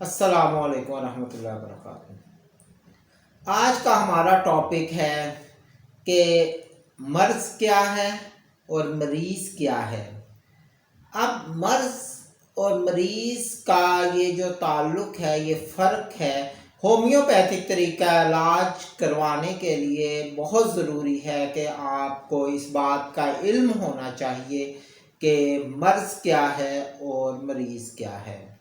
असलकम वरहमतुल्लाहि वबरकातुहू। आज का हमारा टॉपिक है कि मर्ज़ क्या है और मरीज़ क्या है। अब मर्ज़ और मरीज़ का ये जो ताल्लुक़ है, ये फ़र्क है, होम्योपैथिक तरीका इलाज करवाने के लिए बहुत ज़रूरी है कि आपको इस बात का इल्म होना चाहिए कि मर्ज़ क्या है और मरीज़ क्या है।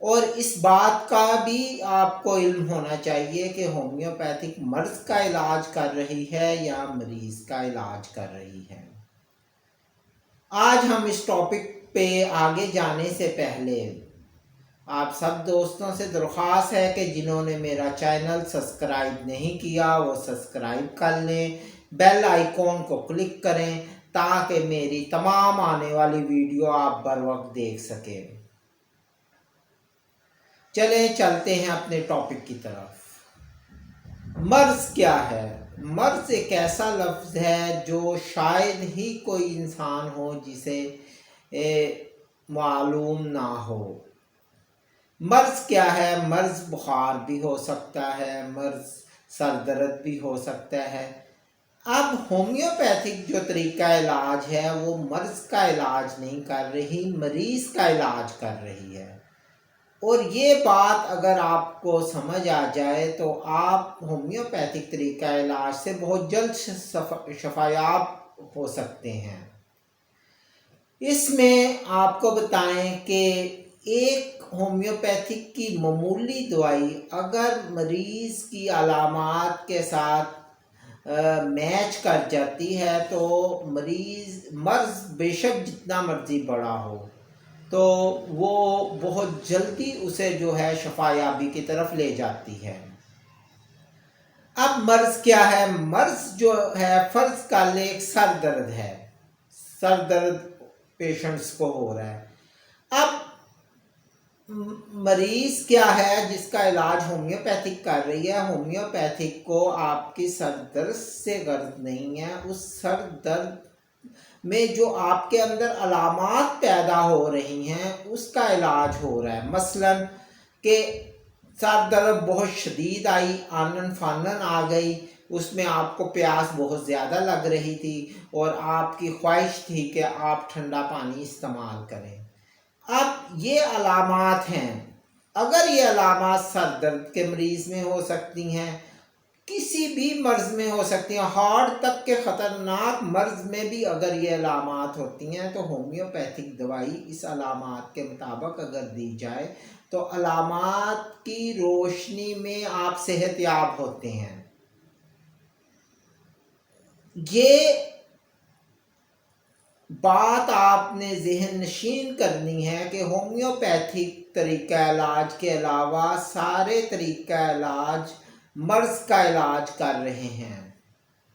और इस बात का भी आपको इल्म होना चाहिए कि होम्योपैथिक मर्ज़ का इलाज कर रही है या मरीज़ का इलाज कर रही है। आज हम इस टॉपिक पे आगे जाने से पहले आप सब दोस्तों से दरख्वास्त है कि जिन्होंने मेरा चैनल सब्सक्राइब नहीं किया, वो सब्सक्राइब कर लें, बेल आइकॉन को क्लिक करें ताकि मेरी तमाम आने वाली वीडियो आप बर वक्त देख सकें। चले, चलते हैं अपने टॉपिक की तरफ़। मर्ज क्या है? मर्ज एक ऐसा लफ्ज़ है जो शायद ही कोई इंसान हो जिसे मालूम ना हो। मर्ज क्या है? मर्ज बुखार भी हो सकता है, मर्ज सर दर्द भी हो सकता है। अब होम्योपैथिक जो तरीका इलाज है, वो मर्ज का इलाज नहीं कर रही, मरीज़ का इलाज कर रही है। और ये बात अगर आपको समझ आ जाए तो आप होम्योपैथिक तरीका इलाज से बहुत जल्द शफायाब हो सकते हैं। इसमें आपको बताएँ कि एक होम्योपैथिक की मामूली दवाई अगर मरीज़ की अलामात के साथ आ, मैच कर जाती है तो मरीज़ मर्ज़ बेशक जितना मर्ज़ी बड़ा हो। तो वो बहुत जल्दी उसे जो है शफायाबी की तरफ़ ले जाती है। अब मर्ज क्या है? मर्ज जो है, फ़र्ज़ का लेख सर दर्द है। सर दर्द पेशेंट्स को हो रहा है। अब मरीज़ क्या है जिसका इलाज होम्योपैथिक कर रही है? होम्योपैथिक को आपकी सर दर्द से गर्द नहीं है। उस सर दर्द में जो आपके अंदर अलामत पैदा हो रही हैं, उसका इलाज हो रहा है। मसलन के सर दर्द बहुत शदीद आई, आनन फानन आ गई, उसमें आपको प्यास बहुत ज़्यादा लग रही थी और आपकी ख्वाहिश थी कि आप ठंडा पानी इस्तेमाल करें। अब ये अलामत हैं। अगर ये अलामत सर दर्द के मरीज़ में हो सकती हैं किसी भी मर्ज में हो सकती हैं। हार्ट तक के ख़तरनाक मर्ज में भी अगर ये अलामत होती हैं तो होम्योपैथिक दवाई इस अलामत के मुताबिक अगर दी जाए तो अलामत की रोशनी में आप सेहतियाब होते हैं। ये बात आपने जहन नशीन करनी है कि होम्योपैथिक तरीका इलाज के अलावा सारे तरीका इलाज मर्ज का इलाज कर रहे हैं।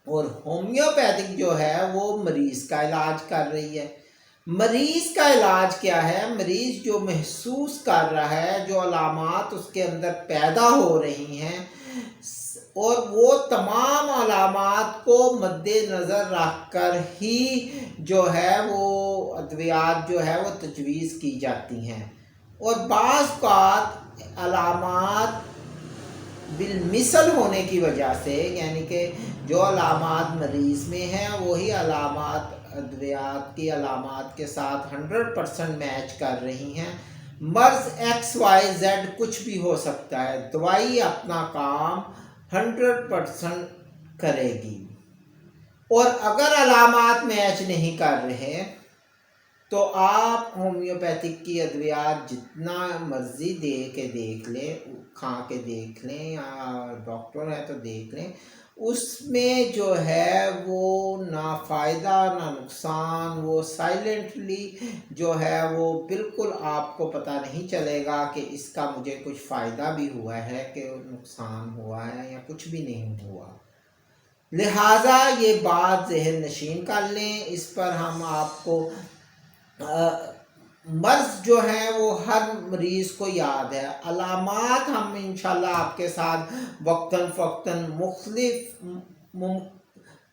और होम्योपैथिक जो है, वो मरीज़ का इलाज कर रही है। मरीज़ का इलाज क्या है? मरीज़ जो महसूस कर रहा है, जो अलामत उसके अंदर पैदा हो रही हैं, और वो तमाम अलामत को मद्देनज़र रख कर ही जो है, वो अद्वियात जो है, वो तजवीज़ की जाती हैं। और बाज़ अलामत बिलमिसल होने की वजह से, यानी कि जो अलामत मरीज़ में हैं, वही अलामत, अद्वियात की अलामत के साथ हंड्रेड परसेंट मैच कर रही हैं। मर्ज एक्स वाई जेड कुछ भी हो सकता है। दवाई अपना काम हंड्रेड परसेंट करेगी। और अगर अलामत मैच नहीं कर रहे तो आप होम्योपैथिक की अद्वियात जितना मर्ज़ी दे के देख लें, खा के देख लें या डॉक्टर है तो देख लें, उसमें जो है वो ना फ़ायदा, ना नुकसान, वो साइलेंटली जो है वो बिल्कुल आपको पता नहीं चलेगा कि इसका मुझे कुछ फ़ायदा भी हुआ है कि नुकसान हुआ है या कुछ भी नहीं हुआ। लिहाजा ये बात जहन नशीन कर लें, इस पर हम आपको मर्ज जो है वो हर मरीज़ को याद है। अलामत हम इंशाल्लाह आपके साथ वक्ता फ़क्ता मुख्तफ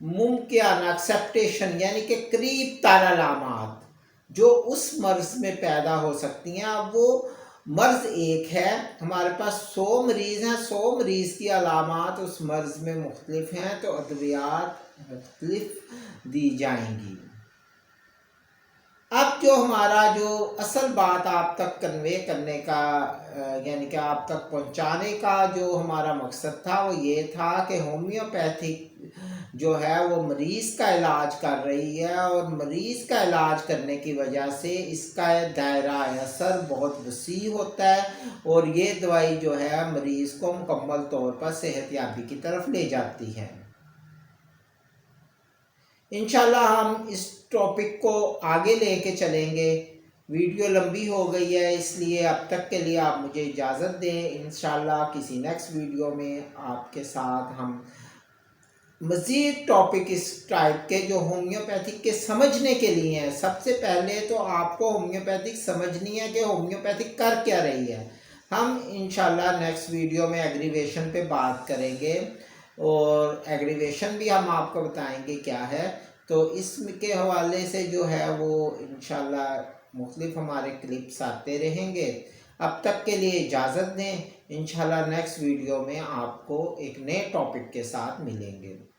मुमकिन एक्सेप्टेशन यानी कि करीब तर अलामत जो उस मर्ज में पैदा हो सकती हैं। अब वो मर्ज़ एक है, हमारे पास सौ मरीज़ हैं, सौ मरीज़ की अलामत उस मर्ज़ में मुख्तलिफ़ हैं तो अद्वियात मुख्तलिफ़ दी जाएँगी। जो हमारा जो असल बात आप तक कन्वे करने का यानी कि आप तक पहुँचाने का जो हमारा मकसद था, वो ये था कि होम्योपैथिक जो है, वो मरीज़ का इलाज कर रही है और मरीज़ का इलाज करने की वजह से इसका दायरा असर बहुत वसी होता है और ये दवाई जो है, मरीज़ को मुकम्मल तौर पर सेहतियाबी की तरफ़ ले जाती है। इनशाला हम इस टॉपिक को आगे लेके चलेंगे। वीडियो लंबी हो गई है, इसलिए अब तक के लिए आप मुझे इजाज़त दें। इन किसी नेक्स्ट वीडियो में आपके साथ हम मज़ीद टॉपिक इस टाइप के जो होम्योपैथिक के समझने के लिए हैं। सबसे पहले तो आपको होम्योपैथिक समझनी है कि होम्योपैथिक कर क्या रही है। हम इन नेक्स्ट वीडियो में एग्रीवेशन पे बात करेंगे। और एग्रीवेशन भी हम आपको बताएँगे क्या है। तो इसके हवाले से जो है वो इन मुख्तलिफ़ हमारे क्लिप्स आते रहेंगे। अब तक के लिए इजाज़त दें। इन नेक्स्ट वीडियो में आपको एक नए टॉपिक के साथ मिलेंगे।